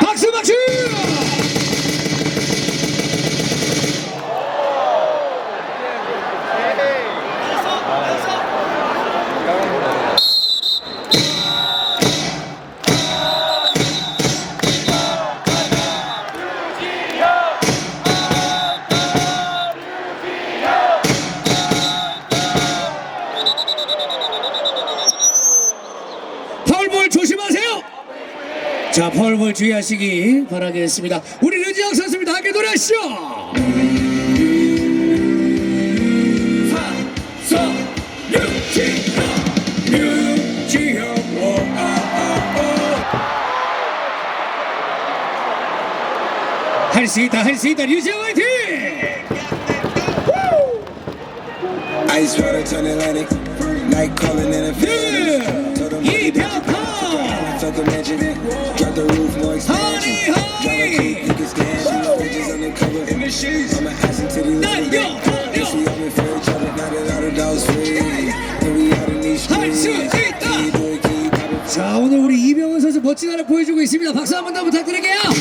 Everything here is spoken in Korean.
박수 박수! 파울볼 조심하세요. 자, 파울볼 주의하시기 바라겠습니다. 우리 류지영 선수입니다. 함께 노래하시죠. 할 수 있다, 할 수 있다, 류지영 화이팅! Ice water turn Atlantic. Night calling in a 네, 자, 오늘 우리 이병헌 선수 멋진 하나 보여주고 있습니다. 박수 한 번 더 부탁드릴게요.